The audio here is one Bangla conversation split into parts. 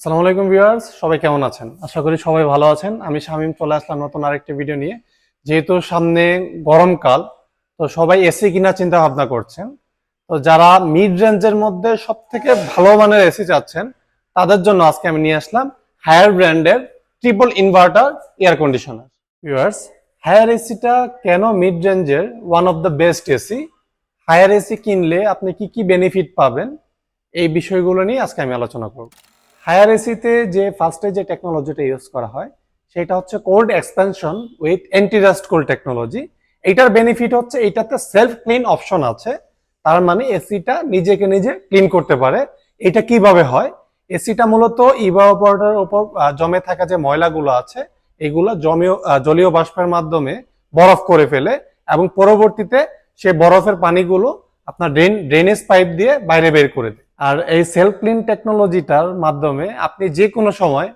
আসসালামু আলাইকুম ভিউয়ার্স, সবাই কেমন আছেন? আশা করি সবাই ভালো আছেন। আমি শামীম চলে আসলাম নতুন আরেকটি ভিডিও নিয়ে। যেহেতু সামনে গরমকাল তো সবাই এসি কিনার চিন্তা ভাবনা করছেন। তো যারা মিড রেঞ্জের মধ্যে সব থেকে ভালো মানের এসি চাচ্ছেন, তাদের জন্য আজকে আমি নিয়ে আসলাম হায়ার ব্র্যান্ডের triple inverter air conditioner viewers Haier এসিটা কেন মিড রেঞ্জের one of the best AC Haier AC কিনলে আপনি কি কি বেনিফিট পাবেন? এই বিষয়গুলো নিয়ে আজকে আমি আলোচনা করব। হায়ার এসিতে যে ফার্স্টে যে টেকনোলজিটা ইউজ করা হয়, সেটা হচ্ছে cold expansion with antirust cold technology এটার বেনিফিট হচ্ছে এটাতে সেলফ ক্লিন অপশন আছে, তার মানে এসিটা নিজেকে নিজে ক্লিন করতে পারে। এটা কীভাবে হয়? এসিটা মূলত ইভাপোরেটরের উপর জমে থাকা যে ময়লাগুলো আছে, এগুলো জমীয় জলীয় বাষ্পের মাধ্যমে বরফ করে ফেলে এবং পরবর্তীতে সে বরফের পানিগুলো আপনার ড্রেন ড্রেনেজ পাইপ দিয়ে বাইরে বের করে দেয়। আর এই সেলফ ক্লিন টেকনোলজিটার মাধ্যমে আপনি যে কোনো সময়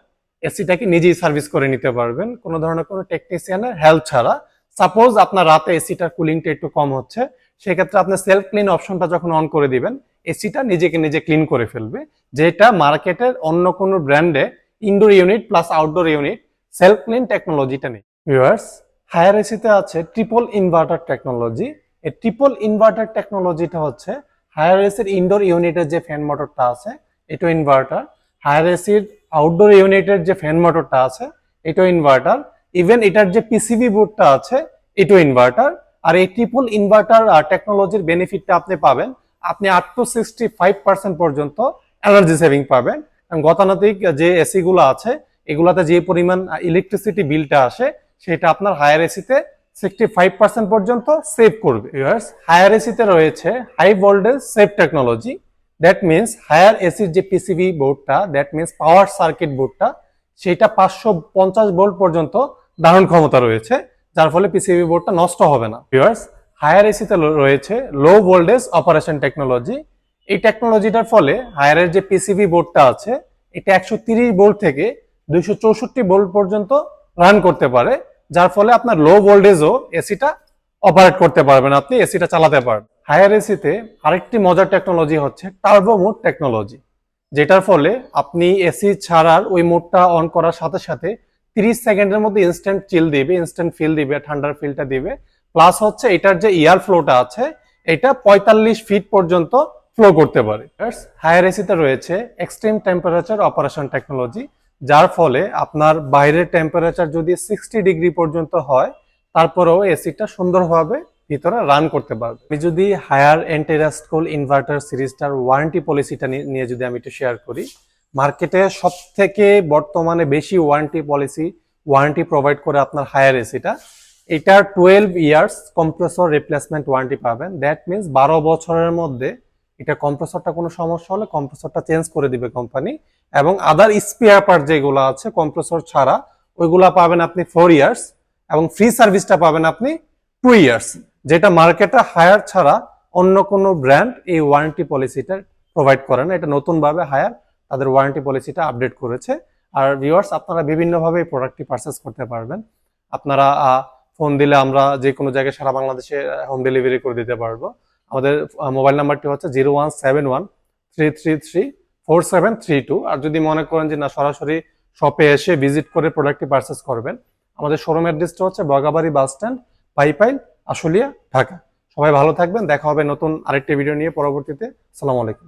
এসিটাকে নিজেই সার্ভিস করে নিতে পারবেন। কোনো ধরনের কোনো টেকনিশিয়ানের হেল্প ছাড়া। সাপোজ আপনার রাতে এসিটার কুলিংটা একটু কম হচ্ছে, সেক্ষেত্রে আপনি সেলফ ক্লিন অপশনটা যখন অন করে দিবেন এসিটা নিজেকে নিজে ক্লিন করে ফেলবে। যেটা মার্কেটের অন্য কোনো ব্র্যান্ডে indoor unit plus outdoor unit self clean টেকনোলজিটা নেই। ভিউয়ার্স হায়ার এসিতে আছে ট্রিপল ইনভার্টার টেকনোলজি এই ট্রিপল ইনভার্টার টেকনোলজিটা হচ্ছে হায়ার এসির ইনডোর ইউনিটের যে ফ্যান মোটরটা আছে, এটা ইনভার্টার হায়ার এসির আউটডোর ইউনিটের যে ফ্যান মোটরটা আছে এটাও ইনভার্টার ইভেন এটার যে পিসিবি বোর্ডটা আছে এটাও ইনভার্টার আর এই ট্রিপল ইনভার্টার টেকনোলজির বেনিফিটটা আপনি পাবেন। আপনি up to sixty five percent পর্যন্ত এনার্জি সেভিং পাবেন। কারণ গতানুগতিক যে এসি গুলো আছে, এগুলাতে যে পরিমাণ ইলেকট্রিসিটি বিলটা আসে, সেটা আপনার হায়ার এসিতে সিক্সটি ফাইভ পার্সেন্ট পর্যন্ত সেভ করবে। হায়ার এসিতে রয়েছে high voltage save technology that means Haier এসির যে পিসিবি বোর্ডটা দ্যাট মিনস পাওয়ার সার্কিট বোর্ডটা সেটা পাঁচশো পঞ্চাশ ভোল্ট পর্যন্ত ধারণ ক্ষমতা রয়েছে, যার ফলে পিসিবি বোর্ডটা নষ্ট হবে না। ভিউয়ার্স হায়ার এসিতে রয়েছে লো ভোল্টেজ অপারেশন টেকনোলজি এই টেকনোলজিটার ফলে হায়ারের যে পিসিবি বোর্ডটা আছে, এটা একশো তিরিশ ভোল্ট থেকে দুইশো চৌষট্টি ভোল্ট পর্যন্ত রান করতে পারে। যার ফলে আপনার লো ভোল্টেজও এসিটা অপারেট করতে পারবেন, আপনি এসিটা চালাতে পারবেন। হায়ার এসিতে আরেকটি মজার টেকনোলজি হচ্ছে টার্বো মোড টেকনোলজি যেটার ফলে আপনি এসি ছাড়ার ওই মোডটা অন করার সাথে সাথে তিরিশ সেকেন্ডের মধ্যে ইনস্ট্যান্ট চিল দিবে ইনস্ট্যান্ট ফিল দিবে, ঠান্ডার ফিলটা দিবে। প্লাস হচ্ছে এটার যে এয়ার ফ্লোটা আছে, এটা পঁয়তাল্লিশ ফিট পর্যন্ত ফ্লো করতে পারে। হায়ার এসিতে রয়েছে এক্সট্রিম টেম্পারেচার অপারেশন টেকনোলজি যার ফলে আপনার বাইরের টেম্পারেচার যদি সিক্সটি ডিগ্রি পর্যন্ত হয়, তারপরেও এসিটা সুন্দরভাবে ভিতরে রান করতে পারবে। আমি যদি হায়ার এন্টেরাস্টকোল ইনভার্টার সিরিজটার ওয়ারেন্টি পলিসিটা নিয়ে যদি আমি একটু শেয়ার করি মার্কেটে সব থেকে বর্তমানে বেশি ওয়ারেন্টি পলিসি ওয়ারেন্টি প্রোভাইড করে আপনার হায়ার এসিটা এটার twelve years compressor replacement warranty পাবেন। দ্যাট মিনস বারো বছরের মধ্যে এটা কম্প্রেসরটা কোনো সমস্যা হলে কম্প্রেসরটা চেঞ্জ করে দিবে কোম্পানি এবং আদার স্পেয়ার পার্ট যেগুলো আছে কম্প্রেসর ছাড়া, ওইগুলা পাবেন আপনি ফোর ইয়ার্স এবং ফ্রি সার্ভিসটা পাবেন আপনি টু ইয়ার্স যেটা মার্কেটে হায়ার ছাড়া অন্য কোনো ব্র্যান্ড এই ওয়ারেন্টি পলিসিটা প্রোভাইড করে না। এটা নতুনভাবে হায়ার তাদের ওয়ারেন্টি পলিসিটা আপডেট করেছে। আর ভিউয়ার্স আপনারা বিভিন্নভাবে এই প্রোডাক্টটি পারচেস করতে পারবেন। আপনারা ফোন দিলে আমরা যে কোনো জায়গায় সারা বাংলাদেশে হোম ডেলিভারি করে দিতে পারব। আমাদের মোবাইল নাম্বারটি হচ্ছে zero one seven one three three three four seven three two আর যদি মনে করেন যে না, সরাসরি শপে এসে ভিজিট করে প্রোডাক্টটি পারচেস করবেন, আমাদের শোরুম অ্যাড্রেসটা হচ্ছে বগাবাড়ি বাস স্ট্যান্ড পাইপাইল, আশুলিয়া, ঢাকা। সবাই ভালো থাকবেন, দেখা হবে নতুন আরেকটি ভিডিও নিয়ে পরবর্তীতে। আসসালামু আলাইকুম।